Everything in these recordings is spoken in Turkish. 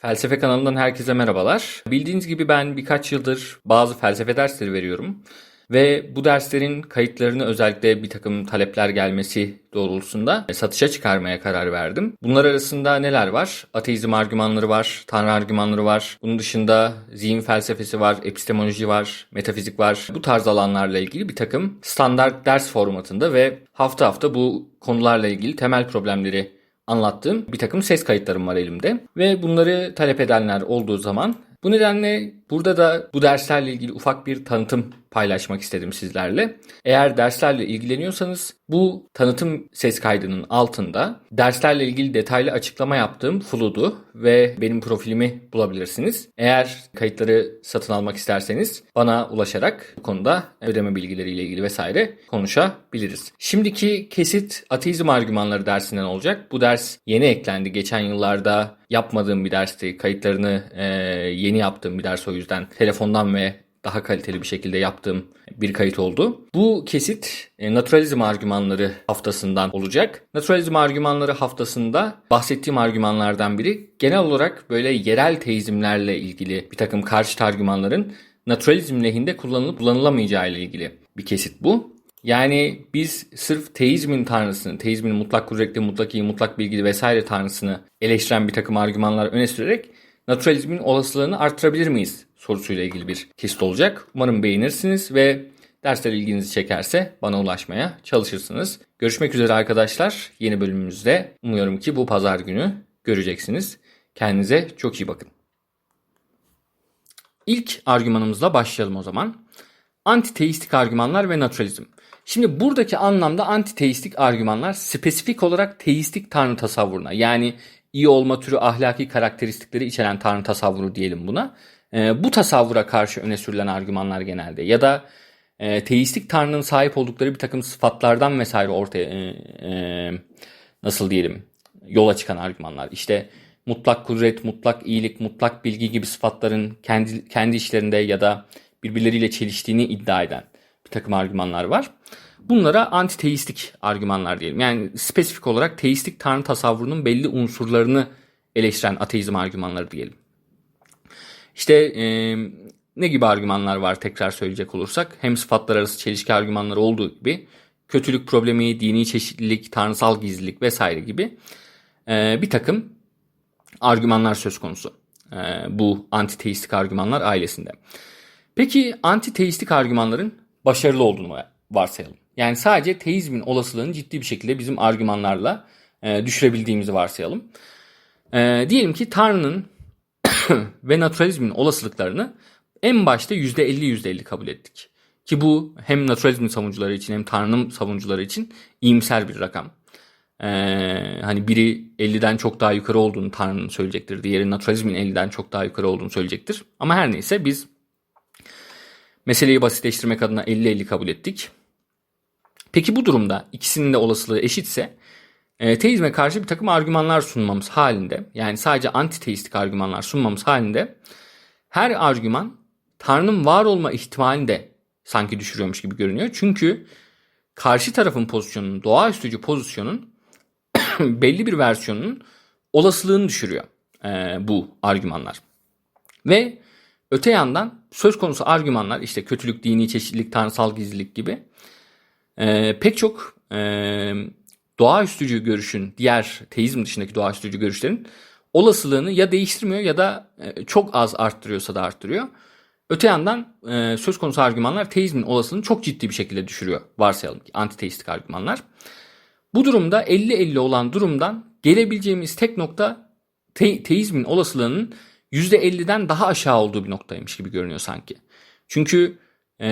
Felsefe kanalından herkese merhabalar. Bildiğiniz gibi ben birkaç yıldır bazı felsefe dersleri veriyorum. Ve bu derslerin kayıtlarını özellikle bir takım talepler gelmesi doğrultusunda satışa çıkarmaya karar verdim. Bunlar arasında neler var? Ateizm argümanları var, tanrı argümanları var. Bunun dışında zihin felsefesi var, epistemoloji var, metafizik var. Bu tarz alanlarla ilgili bir takım standart ders formatında ve hafta hafta bu konularla ilgili temel problemleri anlattığım bir takım ses kayıtlarım var elimde. Ve bunları talep edenler olduğu zaman bu nedenle burada da bu derslerle ilgili ufak bir tanıtım paylaşmak istedim sizlerle. Eğer derslerle ilgileniyorsanız bu tanıtım ses kaydının altında derslerle ilgili detaylı açıklama yaptığım Fludu ve benim profilimi bulabilirsiniz. Eğer kayıtları satın almak isterseniz bana ulaşarak bu konuda ödeme bilgileriyle ilgili vesaire konuşabiliriz. Şimdiki kesit ateizm argümanları dersinden olacak. Bu ders yeni eklendi. Geçen yıllarda yapmadığım bir dersti. Kayıtlarını e, yeni yaptığım bir ders o yüzden telefondan ve daha kaliteli bir şekilde yaptığım bir kayıt oldu. Bu kesit e, naturalizm argümanları haftasından olacak. Naturalizm argümanları haftasında bahsettiğim argümanlardan biri genel olarak böyle yerel teizmlerle ilgili bir takım karşıt argümanların naturalizm lehinde kullanılıp kullanılamayacağı ile ilgili bir kesit bu. Yani biz sırf teizmin tanrısını, teizmin mutlak kudretli, mutlak iyi, mutlak bilgili vesaire tanrısını eleştiren bir takım argümanlar öne sürerek naturalizmin olasılığını arttırabilir miyiz sorusuyla ilgili bir kesit olacak. Umarım beğenirsiniz ve dersler ilginizi çekerse bana ulaşmaya çalışırsınız. Görüşmek üzere arkadaşlar yeni bölümümüzde. Umuyorum ki bu pazar günü göreceksiniz. Kendinize çok iyi bakın. İlk argümanımızla başlayalım o zaman. Antiteistik argümanlar ve naturalizm. Şimdi buradaki anlamda antiteistik argümanlar spesifik olarak teistik tanrı tasavvuruna yani iyi olma türü ahlaki karakteristikleri içeren tanrı tasavvuru diyelim buna. E, bu tasavvura karşı öne sürülen argümanlar genelde ya da e, teistik tanrının sahip oldukları bir takım sıfatlardan vesaire ortaya e, e, nasıl diyelim yola çıkan argümanlar. İşte mutlak kudret, mutlak iyilik, mutlak bilgi gibi sıfatların kendi kendi işlerinde ya da birbirleriyle çeliştiğini iddia eden bir takım argümanlar var. Bunlara antiteistik argümanlar diyelim. Yani spesifik olarak teistik tanrı tasavvurunun belli unsurlarını eleştiren ateizm argümanları diyelim. İşte e, ne gibi argümanlar var tekrar söyleyecek olursak. Hem sıfatlar arası çelişki argümanları olduğu gibi kötülük problemi, dini çeşitlilik, tanrısal gizlilik vesaire gibi e, bir takım argümanlar söz konusu. E, bu antiteistik argümanlar ailesinde. Peki antiteistik argümanların başarılı olduğunu varsayalım. Yani sadece teizmin olasılığını ciddi bir şekilde bizim argümanlarla e, düşürebildiğimizi varsayalım. E, diyelim ki Tanrı'nın ve naturalizmin olasılıklarını en başta %50 %50 kabul ettik. Ki bu hem naturalizmin savunucuları için hem Tanrı'nın savunucuları için iyimser bir rakam. Ee, hani biri 50'den çok daha yukarı olduğunu Tanrı'nın söyleyecektir. Diğeri naturalizmin 50'den çok daha yukarı olduğunu söyleyecektir. Ama her neyse biz meseleyi basitleştirmek adına 50-50 kabul ettik. Peki bu durumda ikisinin de olasılığı eşitse e, teizme karşı bir takım argümanlar sunmamız halinde yani sadece antiteistik argümanlar sunmamız halinde her argüman Tanrı'nın var olma ihtimalini de sanki düşürüyormuş gibi görünüyor. Çünkü karşı tarafın pozisyonunun, doğaüstücü pozisyonun belli bir versiyonunun olasılığını düşürüyor e, bu argümanlar. Ve öte yandan söz konusu argümanlar işte kötülük, dini çeşitlilik, tanrısal gizlilik gibi e, pek çok e, doğaüstücü görüşün, diğer teizm dışındaki doğaüstücü görüşlerin olasılığını ya değiştirmiyor ya da e, çok az arttırıyorsa da arttırıyor. Öte yandan e, söz konusu argümanlar teizmin olasılığını çok ciddi bir şekilde düşürüyor. Varsayalım ki antiteistik argümanlar. Bu durumda 50-50 olan durumdan gelebileceğimiz tek nokta te- teizmin olasılığının %50'den daha aşağı olduğu bir noktaymış gibi görünüyor sanki. Çünkü e,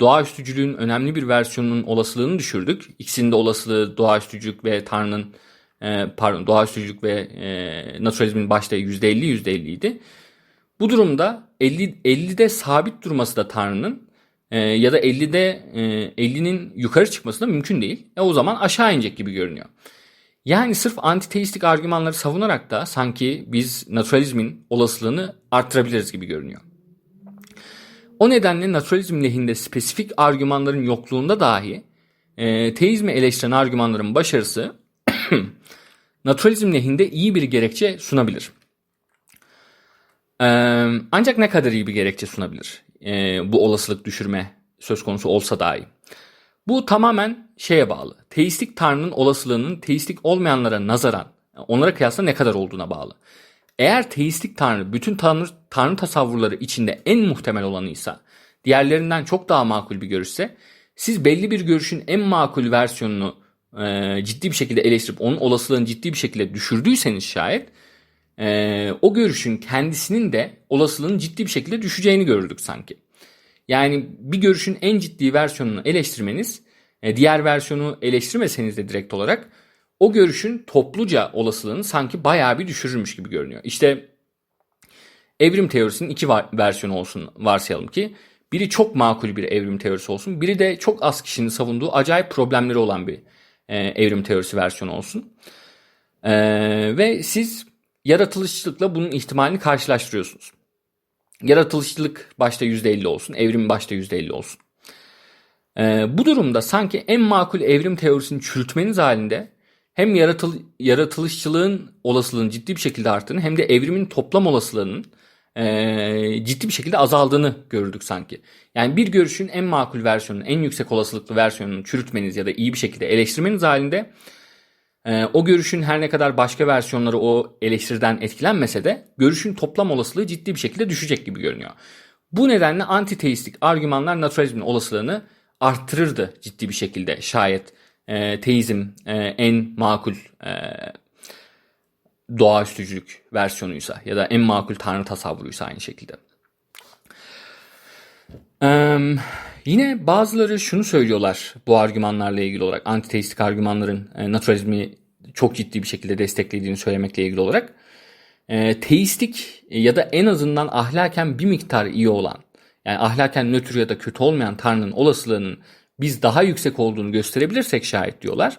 doğaüstücülüğün önemli bir versiyonunun olasılığını düşürdük. İkisinin de olasılığı doğaüstücülük ve Tanrı'nın e, pardon doğaüstücülük ve e, naturalizmin başta %50 %50 idi. Bu durumda 50 50'de sabit durması da Tanrı'nın e, ya da 50'de e, 50'nin yukarı çıkması da mümkün değil. E, o zaman aşağı inecek gibi görünüyor. Yani sırf antiteistik argümanları savunarak da sanki biz naturalizmin olasılığını arttırabiliriz gibi görünüyor. O nedenle naturalizm lehinde spesifik argümanların yokluğunda dahi e, teizmi eleştiren argümanların başarısı naturalizm lehinde iyi bir gerekçe sunabilir. Ee, ancak ne kadar iyi bir gerekçe sunabilir ee, bu olasılık düşürme söz konusu olsa dahi. Bu tamamen şeye bağlı. Teistik tanrının olasılığının teistik olmayanlara nazaran onlara kıyasla ne kadar olduğuna bağlı. Eğer teistik tanrı bütün tanrı, tanrı tasavvurları içinde en muhtemel olanıysa, diğerlerinden çok daha makul bir görüşse, siz belli bir görüşün en makul versiyonunu e, ciddi bir şekilde eleştirip onun olasılığını ciddi bir şekilde düşürdüyseniz şayet, e, o görüşün kendisinin de olasılığının ciddi bir şekilde düşeceğini görürdük sanki. Yani bir görüşün en ciddi versiyonunu eleştirmeniz, e, diğer versiyonu eleştirmeseniz de direkt olarak o görüşün topluca olasılığını sanki bayağı bir düşürürmüş gibi görünüyor. İşte evrim teorisinin iki versiyonu olsun varsayalım ki. Biri çok makul bir evrim teorisi olsun. Biri de çok az kişinin savunduğu acayip problemleri olan bir e, evrim teorisi versiyonu olsun. E, ve siz yaratılışçılıkla bunun ihtimalini karşılaştırıyorsunuz. Yaratılışçılık başta %50 olsun, evrim başta %50 olsun. E, bu durumda sanki en makul evrim teorisini çürütmeniz halinde hem yaratıl, yaratılışçılığın olasılığının ciddi bir şekilde arttığını hem de evrimin toplam olasılığının e, ciddi bir şekilde azaldığını görürdük sanki. Yani bir görüşün en makul versiyonunu, en yüksek olasılıklı versiyonunu çürütmeniz ya da iyi bir şekilde eleştirmeniz halinde e, o görüşün her ne kadar başka versiyonları o eleştiriden etkilenmese de görüşün toplam olasılığı ciddi bir şekilde düşecek gibi görünüyor. Bu nedenle antiteistik argümanlar naturalizmin olasılığını arttırırdı ciddi bir şekilde şayet e, teizm e, en makul e, doğaüstücülük versiyonuysa ya da en makul tanrı tasavvuruysa aynı şekilde. Ee, yine bazıları şunu söylüyorlar bu argümanlarla ilgili olarak antiteistik argümanların e, naturalizmi çok ciddi bir şekilde desteklediğini söylemekle ilgili olarak e, teistik ya da en azından ahlaken bir miktar iyi olan yani ahlaken nötr ya da kötü olmayan tanrının olasılığının biz daha yüksek olduğunu gösterebilirsek şayet diyorlar.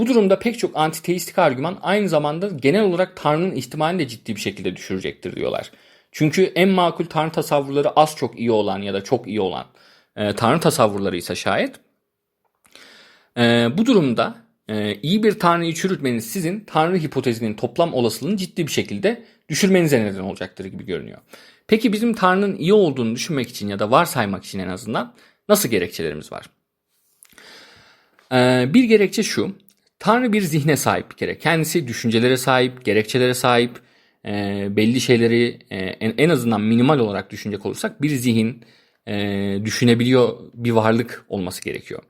Bu durumda pek çok antiteistik argüman aynı zamanda genel olarak Tanrı'nın ihtimalini de ciddi bir şekilde düşürecektir diyorlar. Çünkü en makul Tanrı tasavvurları az çok iyi olan ya da çok iyi olan e, Tanrı tasavvurları ise şayet e, bu durumda e, iyi bir Tanrı'yı çürütmeniz sizin Tanrı hipotezinin toplam olasılığını ciddi bir şekilde düşürmenize neden olacaktır gibi görünüyor. Peki bizim Tanrı'nın iyi olduğunu düşünmek için ya da varsaymak için en azından nasıl gerekçelerimiz var? Ee, bir gerekçe şu. Tanrı bir zihne sahip bir kere. Kendisi düşüncelere sahip, gerekçelere sahip, e, belli şeyleri e, en, en azından minimal olarak düşünecek olursak bir zihin e, düşünebiliyor bir varlık olması gerekiyor.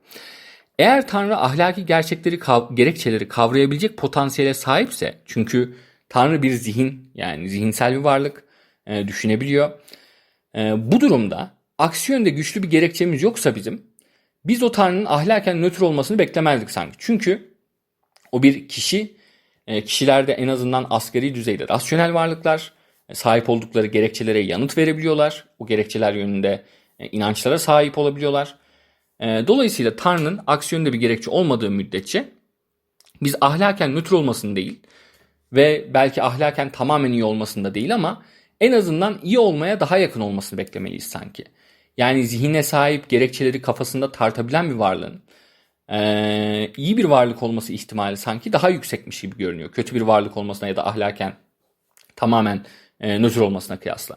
Eğer Tanrı ahlaki gerçekleri, kav- gerekçeleri kavrayabilecek potansiyele sahipse, çünkü Tanrı bir zihin yani zihinsel bir varlık e, düşünebiliyor. E, bu durumda aksi yönde güçlü bir gerekçemiz yoksa bizim, biz o Tanrı'nın ahlaken nötr olmasını beklemezdik sanki. Çünkü o bir kişi, e, kişilerde en azından asgari düzeyde rasyonel varlıklar, e, sahip oldukları gerekçelere yanıt verebiliyorlar. O gerekçeler yönünde e, inançlara sahip olabiliyorlar. Dolayısıyla Tanrı'nın aksiyonda bir gerekçe olmadığı müddetçe biz ahlaken nötr olmasını değil ve belki ahlaken tamamen iyi olmasını da değil ama en azından iyi olmaya daha yakın olmasını beklemeliyiz sanki. Yani zihine sahip gerekçeleri kafasında tartabilen bir varlığın ee, iyi bir varlık olması ihtimali sanki daha yüksekmiş gibi görünüyor. Kötü bir varlık olmasına ya da ahlaken tamamen e, nötr olmasına kıyasla.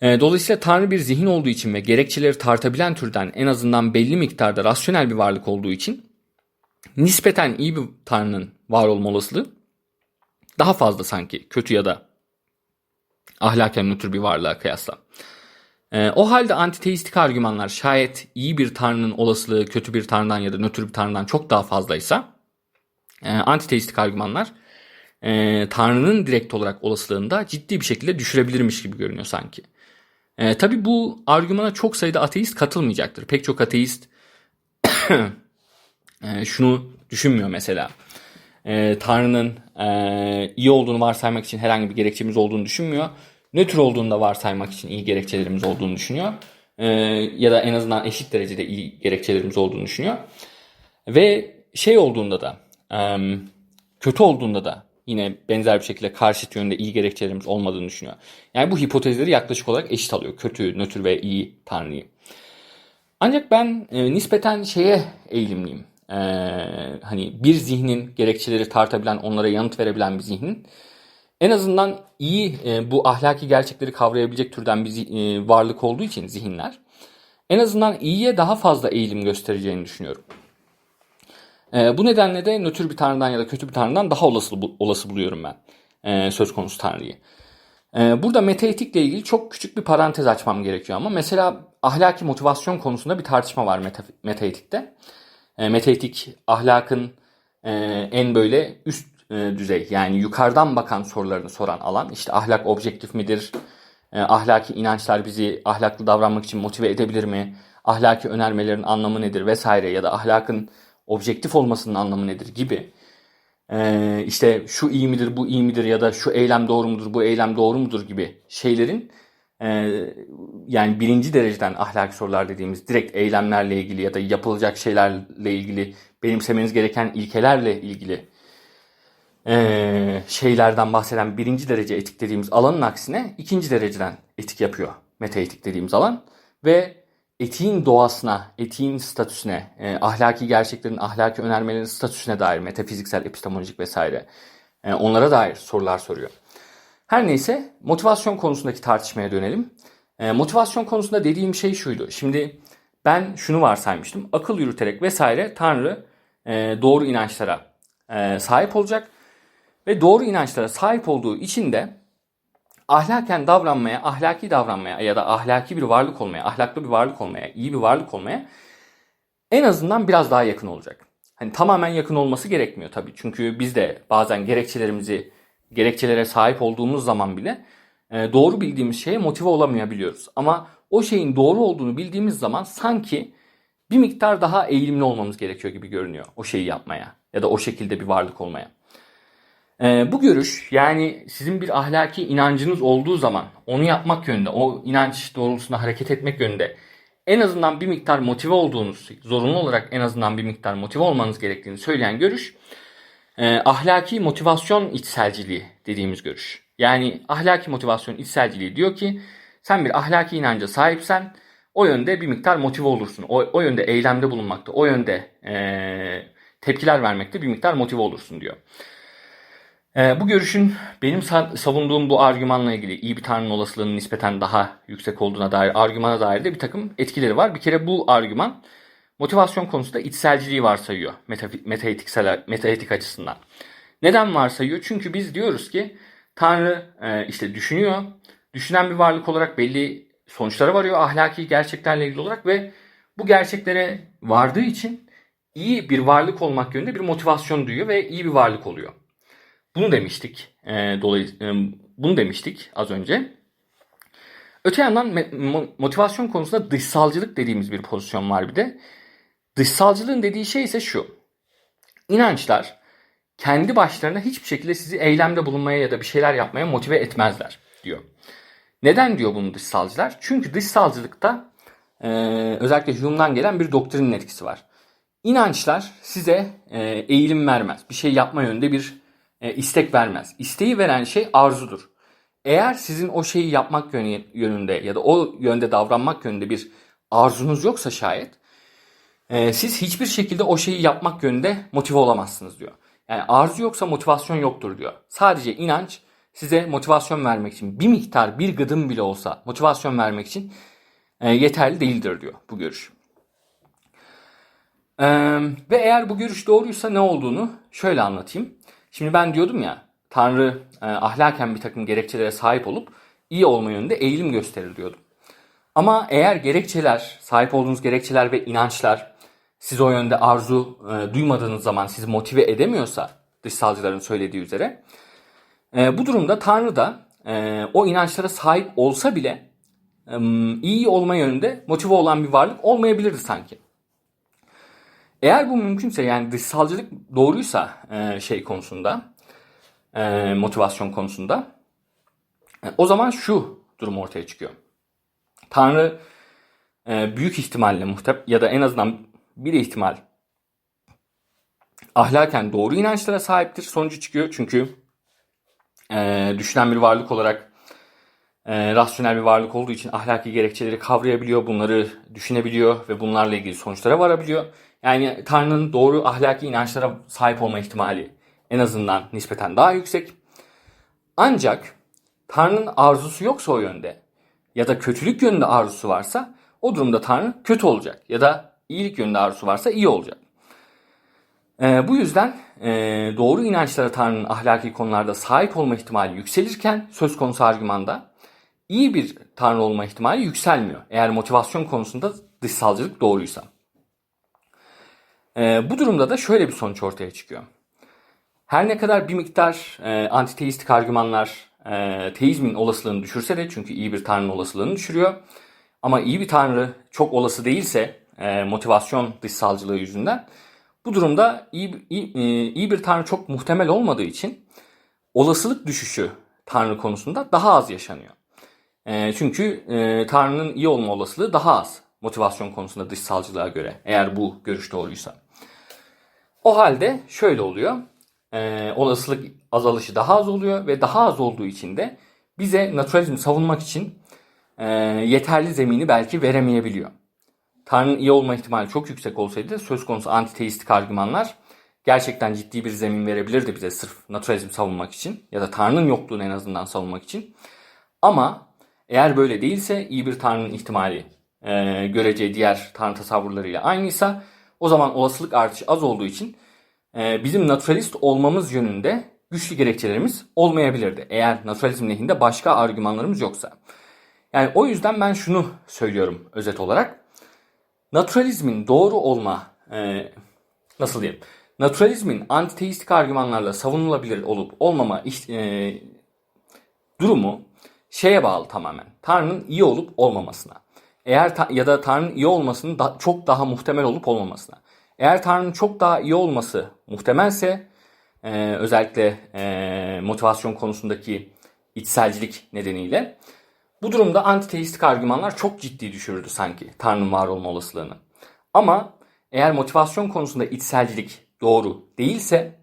E, dolayısıyla Tanrı bir zihin olduğu için ve gerekçeleri tartabilen türden en azından belli miktarda rasyonel bir varlık olduğu için nispeten iyi bir Tanrı'nın var olma olasılığı daha fazla sanki kötü ya da ahlaken nötr bir varlığa kıyasla. E, o halde antiteistik argümanlar şayet iyi bir tanrının olasılığı kötü bir tanrıdan ya da nötr bir tanrıdan çok daha fazlaysa e, antiteistik argümanlar e, tanrının direkt olarak olasılığını da ciddi bir şekilde düşürebilirmiş gibi görünüyor sanki. E, Tabi bu argümana çok sayıda ateist katılmayacaktır. Pek çok ateist e, şunu düşünmüyor mesela. E, Tanrı'nın e, iyi olduğunu varsaymak için herhangi bir gerekçemiz olduğunu düşünmüyor nötr olduğunda varsaymak için iyi gerekçelerimiz olduğunu düşünüyor. E, ya da en azından eşit derecede iyi gerekçelerimiz olduğunu düşünüyor. Ve şey olduğunda da kötü olduğunda da yine benzer bir şekilde karşıt yönde iyi gerekçelerimiz olmadığını düşünüyor. Yani bu hipotezleri yaklaşık olarak eşit alıyor. Kötü, nötr ve iyi tanrıyı. Ancak ben e, nispeten şeye eğilimliyim. E, hani bir zihnin gerekçeleri tartabilen, onlara yanıt verebilen bir zihnin En azından iyi e, bu ahlaki gerçekleri kavrayabilecek türden bir e, varlık olduğu için zihinler en azından iyiye daha fazla eğilim göstereceğini düşünüyorum. E, bu nedenle de nötr bir tanrıdan ya da kötü bir tanrıdan daha olası, bu- olası buluyorum ben e, söz konusu tanrıyı. E, burada metaetikle ilgili çok küçük bir parantez açmam gerekiyor ama mesela ahlaki motivasyon konusunda bir tartışma var meta, metaetikte. E, metaetik ahlakın e, en böyle üst düzey yani yukarıdan bakan sorularını soran alan. İşte ahlak objektif midir? E, ahlaki inançlar bizi ahlaklı davranmak için motive edebilir mi? Ahlaki önermelerin anlamı nedir vesaire ya da ahlakın objektif olmasının anlamı nedir gibi. E, işte şu iyi midir, bu iyi midir ya da şu eylem doğru mudur, bu eylem doğru mudur gibi şeylerin e, yani birinci dereceden ahlaki sorular dediğimiz direkt eylemlerle ilgili ya da yapılacak şeylerle ilgili benimsemeniz gereken ilkelerle ilgili e, şeylerden bahseden birinci derece etik dediğimiz alanın aksine ikinci dereceden etik yapıyor metaetik dediğimiz alan ve etiğin doğasına, etiğin statüsüne, e, ahlaki gerçeklerin, ahlaki önermelerin statüsüne dair metafiziksel, epistemolojik vesaire e, onlara dair sorular soruyor. Her neyse motivasyon konusundaki tartışmaya dönelim. E, motivasyon konusunda dediğim şey şuydu. Şimdi ben şunu varsaymıştım. Akıl yürüterek vesaire Tanrı doğru inançlara sahip olacak. Ve doğru inançlara sahip olduğu için de ahlaken davranmaya, ahlaki davranmaya ya da ahlaki bir varlık olmaya, ahlaklı bir varlık olmaya, iyi bir varlık olmaya en azından biraz daha yakın olacak. Hani tamamen yakın olması gerekmiyor tabii. Çünkü biz de bazen gerekçelerimizi, gerekçelere sahip olduğumuz zaman bile e, doğru bildiğimiz şeye motive olamayabiliyoruz. Ama o şeyin doğru olduğunu bildiğimiz zaman sanki bir miktar daha eğilimli olmamız gerekiyor gibi görünüyor o şeyi yapmaya ya da o şekilde bir varlık olmaya. Ee, bu görüş yani sizin bir ahlaki inancınız olduğu zaman onu yapmak yönünde, o inanç doğrultusunda hareket etmek yönünde en azından bir miktar motive olduğunuz, zorunlu olarak en azından bir miktar motive olmanız gerektiğini söyleyen görüş e, ahlaki motivasyon içselciliği dediğimiz görüş. Yani ahlaki motivasyon içselciliği diyor ki sen bir ahlaki inanca sahipsen o yönde bir miktar motive olursun. O, o yönde eylemde bulunmakta, o yönde e, tepkiler vermekte bir miktar motive olursun diyor. Ee, bu görüşün benim savunduğum bu argümanla ilgili iyi bir tanrının olasılığının nispeten daha yüksek olduğuna dair argümana dair de bir takım etkileri var. Bir kere bu argüman motivasyon konusunda içselciliği varsayıyor metaetiksel metaetik açısından. Neden varsayıyor? Çünkü biz diyoruz ki Tanrı e, işte düşünüyor, düşünen bir varlık olarak belli sonuçlara varıyor ahlaki gerçeklerle ilgili olarak ve bu gerçeklere vardığı için iyi bir varlık olmak yönünde bir motivasyon duyuyor ve iyi bir varlık oluyor. Bunu demiştik. E, dolayısıyla e, bunu demiştik az önce. Öte yandan motivasyon konusunda dışsalcılık dediğimiz bir pozisyon var bir de. Dışsalcılığın dediği şey ise şu. İnançlar kendi başlarına hiçbir şekilde sizi eylemde bulunmaya ya da bir şeyler yapmaya motive etmezler diyor. Neden diyor bunu dışsalcılar? Çünkü dışsalcılıkta e, özellikle Hume'dan gelen bir doktrinin etkisi var. İnançlar size e, eğilim vermez. Bir şey yapma yönünde bir e, istek vermez. İsteği veren şey arzudur. Eğer sizin o şeyi yapmak yönünde ya da o yönde davranmak yönünde bir arzunuz yoksa şayet e, siz hiçbir şekilde o şeyi yapmak yönünde motive olamazsınız diyor. Yani arzu yoksa motivasyon yoktur diyor. Sadece inanç size motivasyon vermek için bir miktar bir gıdım bile olsa motivasyon vermek için e, yeterli değildir diyor bu görüş. E, ve eğer bu görüş doğruysa ne olduğunu şöyle anlatayım. Şimdi ben diyordum ya Tanrı e, ahlaken bir takım gerekçelere sahip olup iyi olma yönünde eğilim gösterir diyordum. Ama eğer gerekçeler, sahip olduğunuz gerekçeler ve inançlar siz o yönde arzu e, duymadığınız zaman sizi motive edemiyorsa dışsalcıların söylediği üzere e, bu durumda Tanrı da e, o inançlara sahip olsa bile e, iyi olma yönünde motive olan bir varlık olmayabilirdi sanki. Eğer bu mümkünse yani dışsalcılık doğruysa e, şey konusunda e, motivasyon konusunda e, o zaman şu durum ortaya çıkıyor. Tanrı büyük ihtimalle muhtep ya da en azından bir ihtimal ahlaken doğru inançlara sahiptir sonucu çıkıyor. Çünkü e, düşünen bir varlık olarak rasyonel bir varlık olduğu için ahlaki gerekçeleri kavrayabiliyor, bunları düşünebiliyor ve bunlarla ilgili sonuçlara varabiliyor. Yani Tanrı'nın doğru ahlaki inançlara sahip olma ihtimali en azından nispeten daha yüksek. Ancak Tanrı'nın arzusu yoksa o yönde ya da kötülük yönünde arzusu varsa o durumda Tanrı kötü olacak ya da iyilik yönünde arzusu varsa iyi olacak. Ee, bu yüzden e, doğru inançlara Tanrı'nın ahlaki konularda sahip olma ihtimali yükselirken söz konusu argümanda iyi bir Tanrı olma ihtimali yükselmiyor. Eğer motivasyon konusunda dışsalcılık doğruysa. Ee, bu durumda da şöyle bir sonuç ortaya çıkıyor. Her ne kadar bir miktar e, antiteistik argümanlar e, teizmin olasılığını düşürse de çünkü iyi bir tanrının olasılığını düşürüyor. Ama iyi bir tanrı çok olası değilse e, motivasyon dışsalcılığı yüzünden bu durumda iyi, iyi, e, iyi bir tanrı çok muhtemel olmadığı için olasılık düşüşü tanrı konusunda daha az yaşanıyor. E, çünkü e, tanrının iyi olma olasılığı daha az motivasyon konusunda dışsalcılığa göre eğer bu görüş doğruysa. O halde şöyle oluyor. E, olasılık azalışı daha az oluyor ve daha az olduğu için de bize naturalizmi savunmak için e, yeterli zemini belki veremeyebiliyor. Tanrı'nın iyi olma ihtimali çok yüksek olsaydı söz konusu antiteistik argümanlar gerçekten ciddi bir zemin verebilirdi bize sırf naturalizm savunmak için ya da Tanrı'nın yokluğunu en azından savunmak için. Ama eğer böyle değilse iyi bir Tanrı'nın ihtimali e, göreceği diğer Tanrı tasavvurlarıyla aynıysa o zaman olasılık artışı az olduğu için e, bizim naturalist olmamız yönünde güçlü gerekçelerimiz olmayabilirdi. Eğer naturalizm lehinde başka argümanlarımız yoksa. Yani o yüzden ben şunu söylüyorum özet olarak. Naturalizmin doğru olma, e, nasıl diyeyim, naturalizmin antiteistik argümanlarla savunulabilir olup olmama e, durumu şeye bağlı tamamen. Tanrı'nın iyi olup olmamasına. Eğer ta- ya da Tanrı'nın iyi olmasının da- çok daha muhtemel olup olmamasına. Eğer Tanrı'nın çok daha iyi olması muhtemelse e, özellikle e, motivasyon konusundaki içselcilik nedeniyle bu durumda antiteistik argümanlar çok ciddi düşürürdü sanki Tanrı'nın var olma olasılığını. Ama eğer motivasyon konusunda içselcilik doğru değilse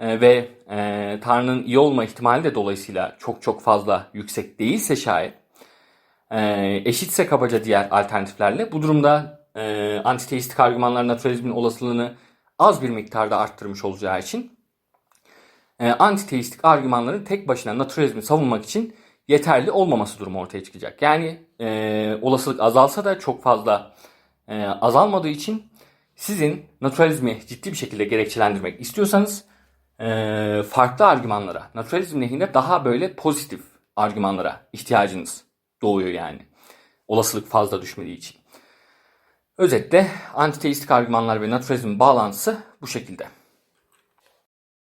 e, ve e, Tanrı'nın iyi olma ihtimali de dolayısıyla çok çok fazla yüksek değilse şayet e, eşitse kabaca diğer alternatiflerle bu durumda e, antiteistik argümanlar naturalizmin olasılığını az bir miktarda arttırmış olacağı için e, antiteistik argümanların tek başına naturalizmi savunmak için yeterli olmaması durumu ortaya çıkacak. Yani e, olasılık azalsa da çok fazla e, azalmadığı için sizin naturalizmi ciddi bir şekilde gerekçelendirmek istiyorsanız e, farklı argümanlara, naturalizm lehinde daha böyle pozitif argümanlara ihtiyacınız doğuyor yani. Olasılık fazla düşmediği için. Özetle antiteistik argümanlar ve naturalizmin bağlantısı bu şekilde.